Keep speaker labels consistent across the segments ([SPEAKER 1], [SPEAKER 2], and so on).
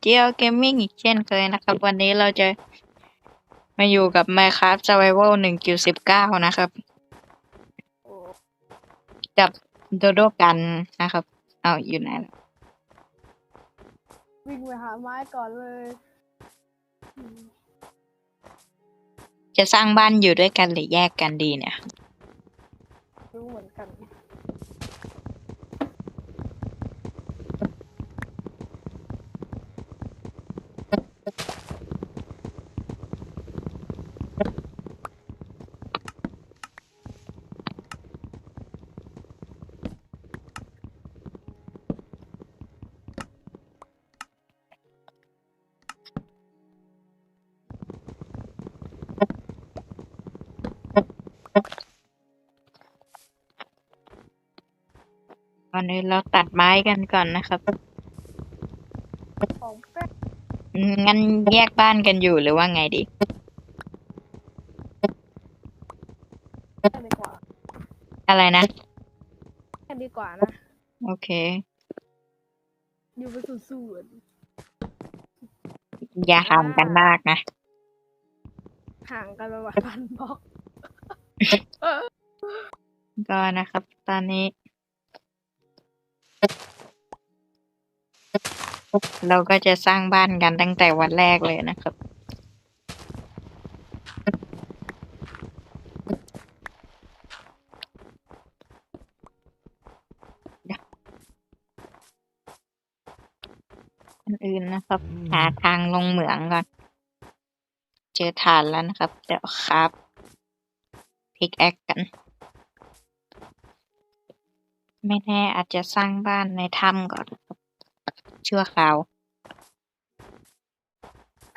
[SPEAKER 1] เจียวเกมมิ่งอีกเช่นเคยนะครับ วันนี้เราจะมาอยู่กับ Minecraft Survival 1.19 นะครับ กับโดโดกันนะครับ เอาอยู่ไหนล่ะ
[SPEAKER 2] วิ่งไปหาไม้ก่อนเลยอืม
[SPEAKER 1] จะสร้างบ้านอยู่ด้วยกันหรือแยกกันดีเนี่ย
[SPEAKER 2] รู้เหมือนกัน
[SPEAKER 1] อนนี้เราตัดไม้กันก่อนนะครับ
[SPEAKER 2] ของแป๊บ
[SPEAKER 1] อืมงั้นแยกบ้านกันอยู่หรือว่าไงดี
[SPEAKER 2] แค่ดีกว่า
[SPEAKER 1] อะไรนะ
[SPEAKER 2] แค่ดีกว่านะ
[SPEAKER 1] โอเค
[SPEAKER 2] อยู่ไปสู้ๆอะ
[SPEAKER 1] อย่าทำกันมากนะ
[SPEAKER 2] ห่างกันประมาณพันบล็อก
[SPEAKER 1] ก็นะครับ ตอนนี้ เราก็จะสร้างบ้านกันตั้งแต่วันแรกเลยนะครับคนอื่นนะครับ หาทางลงเหมืองก่อน เจอฐานแล้วนะครับ เดี๋ยวครับพิกแอคกัน ไม่แน่อาจจะสร้างบ้านในถ้ำก่อน ชั่วคราว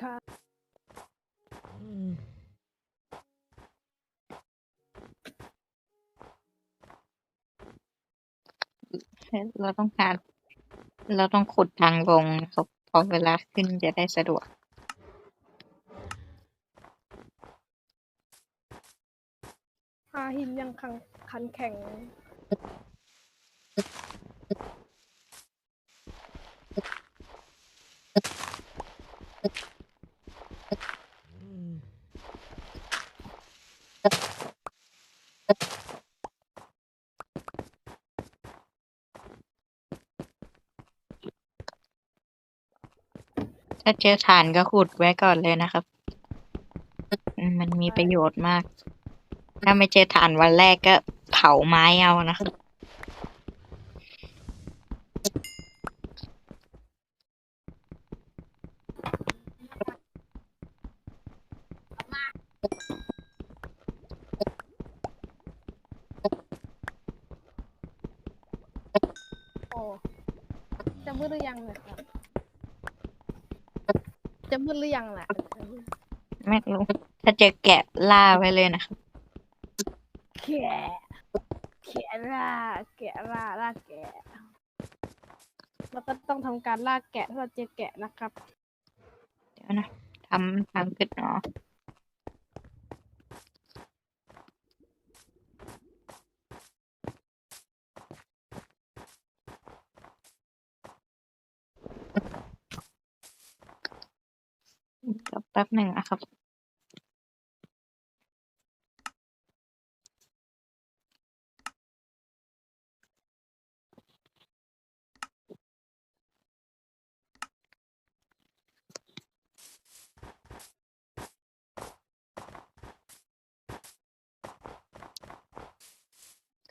[SPEAKER 2] ค่ะ
[SPEAKER 1] เราต้องการเราต้องขุดทางลงครับพอเวลาขึ้นจะได้สะดวก
[SPEAKER 2] หาหินยังคันคันแข็ง
[SPEAKER 1] ถ้าเจอฐานก็ขุดไว้ก่อนเลยนะครับอืมมันมีประโยชน์มาก ถ้าไม่เจอฐานวันแรกก็เผาไม้เอานะครับ
[SPEAKER 2] โอ้จะมืดหรือยังเนี่ยครับ จะมืดหรือ ยังแหละ
[SPEAKER 1] ไม่รู้ ถ้าเจอแกะล่าไว้เลยนะครับ
[SPEAKER 2] แกะแกะล่าแกะล่าล่าแกะแล้วก็ต้องทำการล่าแกะถ้าเราเจอแกะนะครับ
[SPEAKER 1] เดี๋ยวนะทำทางขึ้นเนาะเดี๋ยว แป๊บหนึ่งนะครับ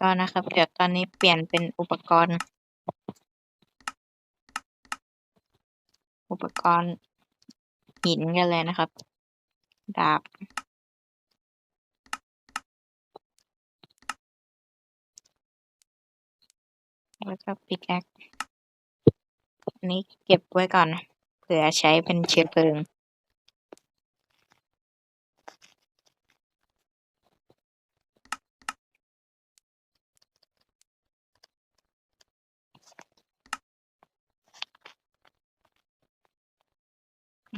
[SPEAKER 1] ก็นะครับ เดี๋ยวตอนนี้เปลี่ยนเป็นอุปกรณ์ อุปกรณ์ หินกันเลยนะครับ ดาบ แล้วก็ปิกแอคอันนี้เก็บไว้ก่อน เผื่อใช้เป็นเชื้อเพลิง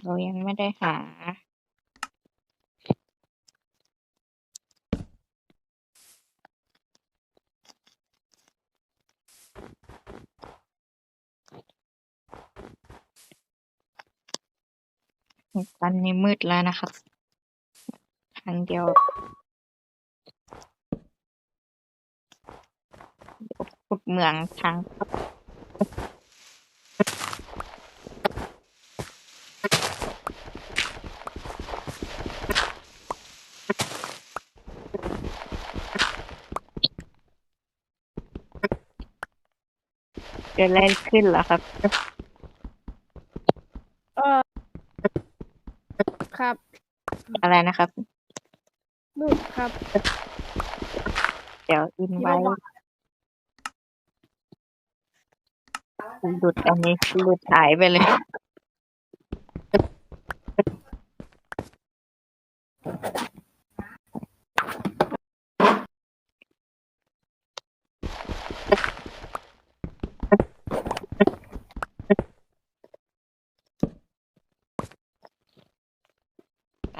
[SPEAKER 1] เรายังไม่ได้หา ตอนนี้มืดแล้วนะครับทางเดียวเดี๋ยวขุดเหมืองทาง เกิดอะไรขึ้นเหรอครับ
[SPEAKER 2] เออครับ
[SPEAKER 1] อะไรนะครับ
[SPEAKER 2] มืดครับ
[SPEAKER 1] เดี๋ยวอิน
[SPEAKER 2] คิด
[SPEAKER 1] ไว้
[SPEAKER 2] ว่า
[SPEAKER 1] หลุดอันนี้หลุดหายไปเลยอั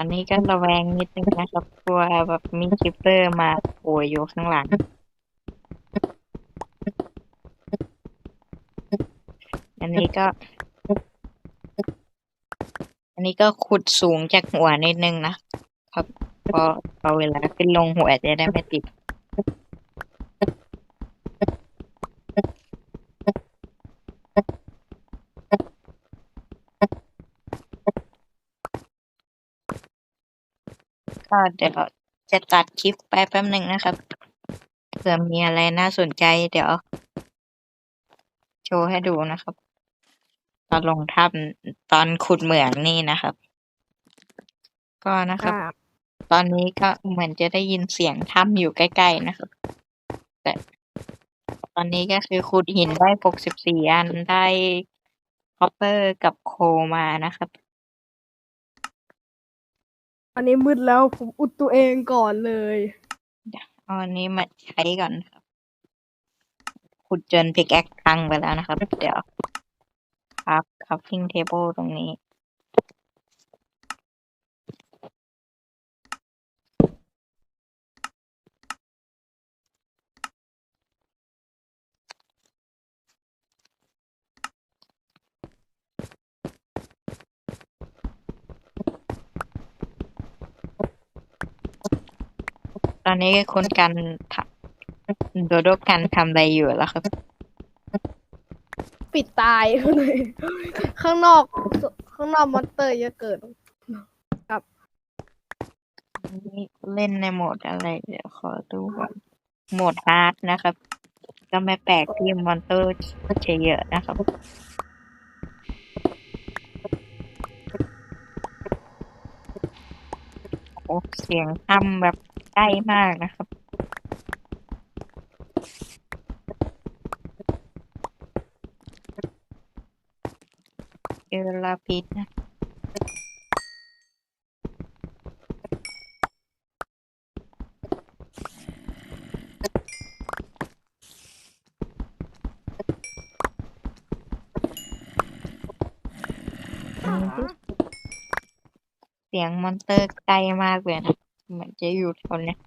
[SPEAKER 1] นนี้ก็ระแวงนิดนึงนะครับกลัวแบบมีคิปเปอร์มาโผล่อยู่ข้างหลังอันนี้ก็ อันนี้ก็ขุดสูงจากหัวนิดนึงนะครับเพราะพอเวลาขึ้นลงหัวจะได้ไม่ติด ก็เดี๋ยวจะตัดคลิปไปแป๊บหนึ่งนะครับ เผื่อมีอะไรน่าสนใจ เดี๋ยว โชว์ให้ดูนะครับ ตอนลงถ้ำตอนขุดเหมืองนี่นะครับ ก็นะครับ
[SPEAKER 2] อ่า
[SPEAKER 1] ตอนนี้ก็เหมือนจะได้ยินเสียงถ้ำอยู่ใกล้ๆนะครับ แต่ตอนนี้ก็คือขุดหินได้หกสิบสี่อันได้คอปเปอร์กับโคมานะครับ
[SPEAKER 2] อันนี้มืดแล้วผมอุดตัวเองก่อนเลย
[SPEAKER 1] เอาอันนี้มาใช้ก่อนครับขุดจนพิกแอคตังไปแล้วนะครับ เดี๋ยวครับคัพปิ้งเทเบิลตรงนี้ ตอนนี้คนกันทำโดโดกันทำอะไรอยู่แล้วครับ
[SPEAKER 2] ปิดตายเลยข้างนอก ข้างนอกมอนเตอร์เยอะเกิน
[SPEAKER 1] นี่เล่นในโหมดอะไร เดี๋ยวขอดูก่อนโหมดฮาร์ดนะครับ ก็ไม่แปลกที่มอนเตอร์จะเยอะนะครับโอ้เสียงทำแบบ ใกล้มากนะครับเออลาปิดนะอืมเสียงมอนเตอร์ใกล้มากเลยนะ เหมือนจะอยู่แถวเนี้ย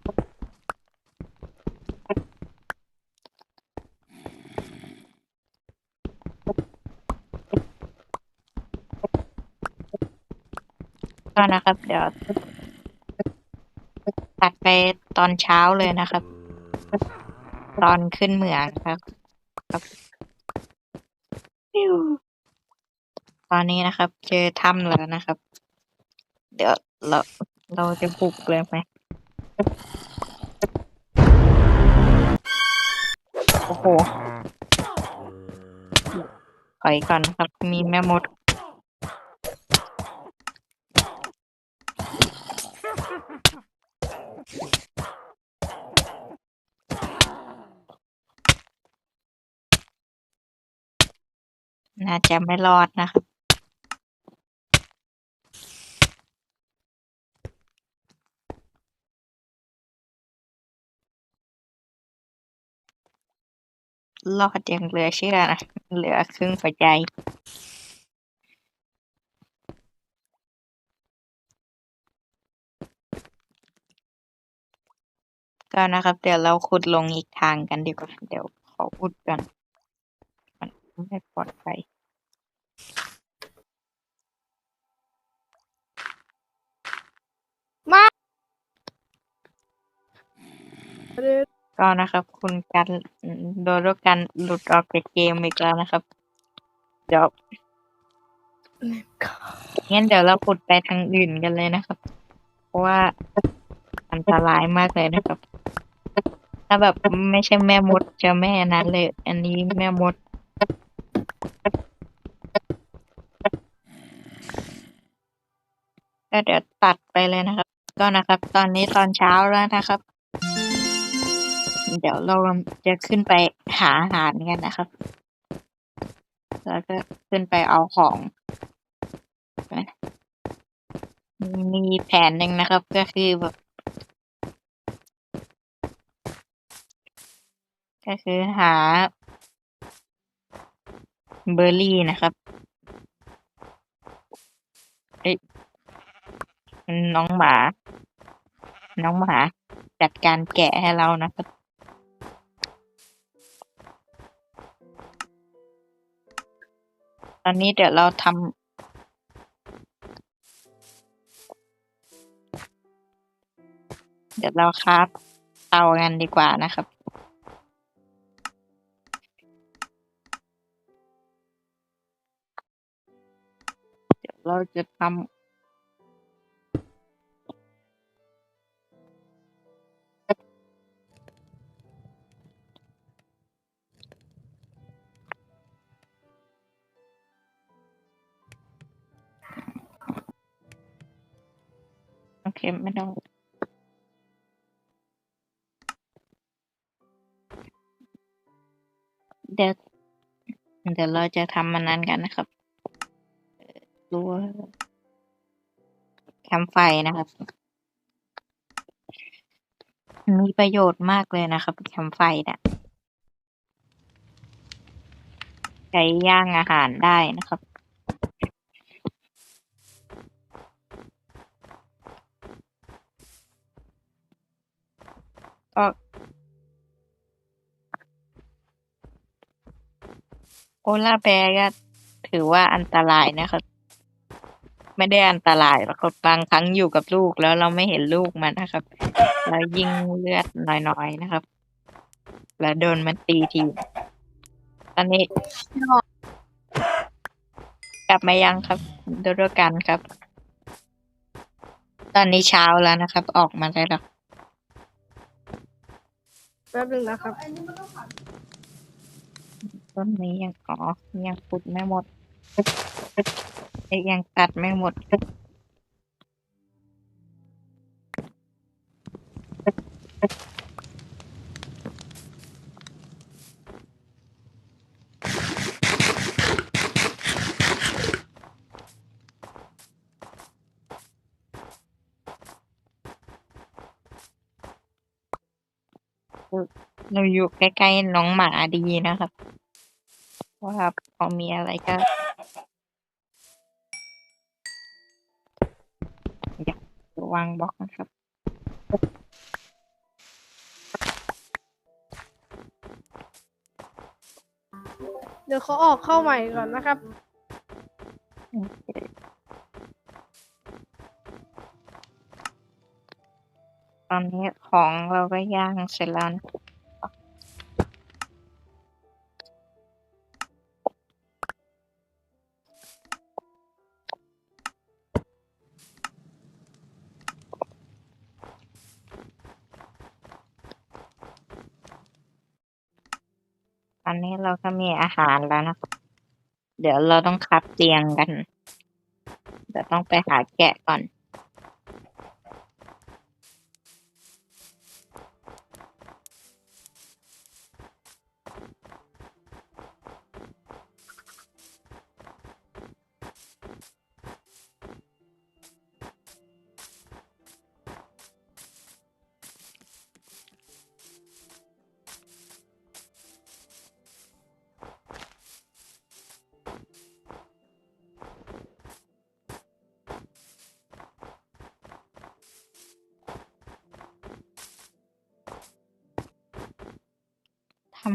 [SPEAKER 1] ก็นะครับ เดี๋ยวตัดไปตอนเช้าเลยนะครับ ตอนขึ้นเหมืองครับครับตอนนี้นะครับ เจอถ้ำแล้วนะครับ เดี๋ยวเรา เราจะบุกเลยไหมโอ้โหถอยก่อนครับมีแม่มด น่าจะไม่รอดนะครับ รอดอย่างเหลือเชื่อนะเหลือครึ่งหัวใจก็นะครับ เดี๋ยวเราขุดลงอีกทางกันดีกว่าเดี๋ยวขออุดก่อนมันไม่ปลอดภัย ก็นะครับ คุณกันโดโดกันหลุดออกจากเกมอีกแล้วนะครับ เดี๋ยวงั้นเดี๋ยวเราขุดไปทางอื่นกันเลยนะครับ เพราะว่าอันตรายมากเลยนะครับ ถ้าแบบไม่ใช่แม่มดจะแม่นั้นเลย อันนี้แม่มดก็เดี๋ยวตัดไปเลยนะครับ ก็นะครับ ตอนนี้ตอนเช้าแล้วนะครับ เดี๋ยวเราจะขึ้นไปหาอาหารกันนะครับ แล้วก็ขึ้นไปเอาของ มีแผนหนึ่งนะครับ ก็คือแบบ ก็คือหา เบอร์รี่นะครับเอ้ยน้องหมา น้องหมาจัดการแกะให้เรานะครับ อนนี้เดี๋ยวเราทำเดี๋ยวเราคราฟเตากันดีกว่านะครับเดี๋ยวเราจะทำ โอเคไม่ต้องเดี๋ยวเดี๋ยวเราจะทำมันนั้นกันนะครับรั้วแคมไฟนะครับ มีประโยชน์มากเลยนะครับแคมไฟเนี่ยใช้ย่างอาหารได้นะครับ ก็โอลาแบร์ก็ถือว่าอันตรายนะครับ ไม่ได้อันตรายหรอกครับบางครั้งอยู่กับลูกแล้วเราไม่เห็นลูกมันนะครับ แล้วยิงเลือดน้อยๆนะครับ แล้วโดนมันตีที ตอนนี้กลับมายังครับโดโดกันครับ ตอนนี้เช้าแล้วนะครับ ออกมาได้แล้ว
[SPEAKER 2] ป๊บนึงนะครับ
[SPEAKER 1] ต้นนี้ยังอ๋อยังขุดไม่หมดเอ้ยังตัดไม่หมด เราอยู่ใกล้ๆน้องหมาดีนะครับ ว่าพอมีอะไรก็อยากวางบล็อกนะครับ
[SPEAKER 2] เดี๋ยวเขาออกเข้าใหม่ก่อนนะครับ
[SPEAKER 1] ตอนนี้ของเราก็ย่างเสร็จแล้วนะ ตอนนี้เราก็มีอาหารแล้วนะครับ เดี๋ยวเราต้องคับเตียงกัน เดี๋ยวต้องไปหาแกะก่อน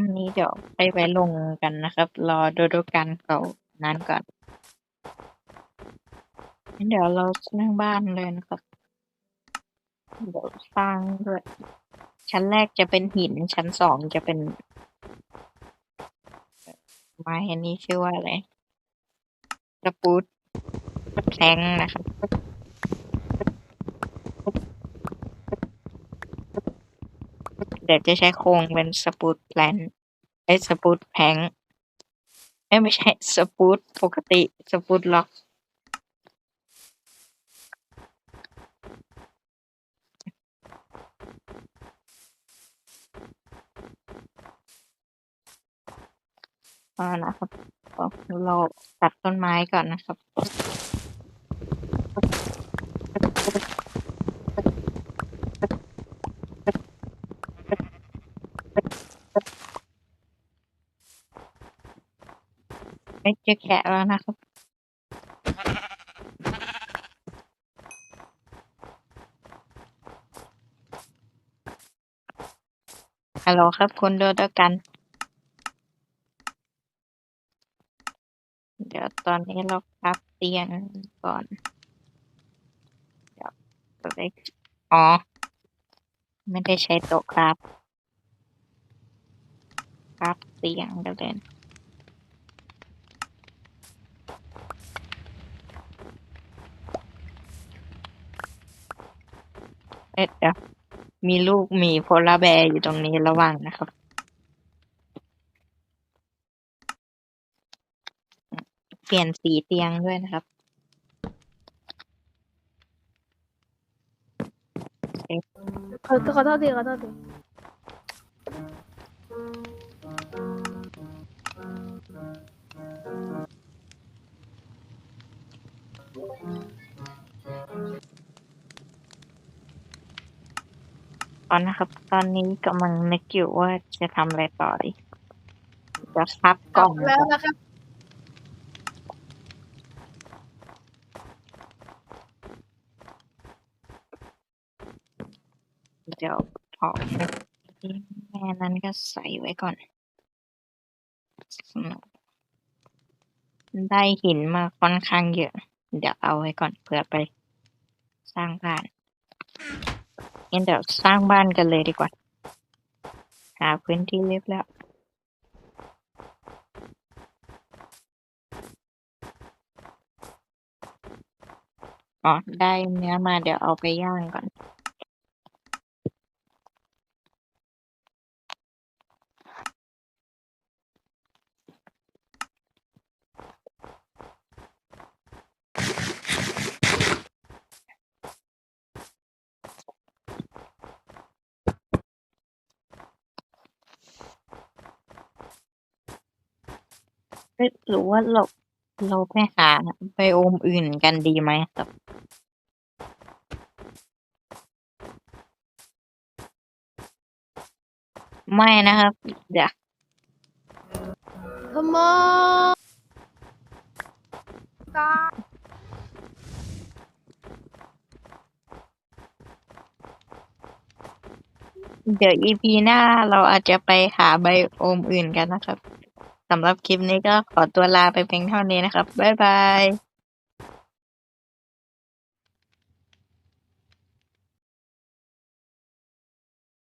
[SPEAKER 1] ำนี้เดี๋ยวไปไว้ลงกันนะครับ รอโดโดกันเขานั้นก่อนเดี๋ยวเราสร้างบ้านเลยนะครับ เดี๋ยวสร้างด้วย ชั้นแรกจะเป็นหิน ชั้นสองจะเป็น ไม้อันนี้ชื่อว่าอะไรสปูตแพงนะครับ ดี๋ยวจะใช้โครงเป็นสปูตแพลนไอ้สปูตแพงไม่ใช่สปูตปกติสปูตล็อกอ่านะครับเราตัดต้นไม้ก่อนนะครับ ไม่เจอแกะแล้วนะครับ ฮัลโหลครับคุณโดดกัน เดี๋ยวตอนนี้เราพับเตียงก่อน เดี๋ยวเราได้อ๋อ ไม่ได้ใช้โต๊ะครับ พับเตียงเดี๋ยเล่นเอ๊ะเดี๋ยวมีลูกหมีโพลาแบร์อยู่ตรงนี้ระวังนะครับ เปลี่ยนสีเตียงด้วยนะครับ
[SPEAKER 2] ขอขอโทษทีขอโทษที
[SPEAKER 1] ตอนนะครับ ตอนนี้กำลังนึกอยู่ว่าจะทำอะไรต่อดีจะพับกล่อง
[SPEAKER 2] แล้ว
[SPEAKER 1] ก่อน
[SPEAKER 2] นะครับ
[SPEAKER 1] เดี๋ยวพอแม่นั้นก็ใส่ไว้ก่อนได้หินมาค่อนข้างเยอะ เดี๋ยวเอาไว้ก่อนเผื่อไปสร้างบ้านงั้นเดี๋ยวสร้างบ้านกันเลยดีกว่า หาพื้นที่เรียบแล้วอ๋อได้เนื้อมาเดี๋ยวเอาไปย่างก่อน หรือว่าเราเราไปหาไบโอมอื่นกันดีไหมครับไม่นะครับ เดี๋ยว
[SPEAKER 2] ขโมยตา
[SPEAKER 1] เดี๋ยว EP หน้าเราอาจจะไปหาไบโอมอื่นกันนะครับ สำหรับคลิปนี้ก็ขอตัวลาไปเพียงเท่านี้นะครับ บ๊ายบาย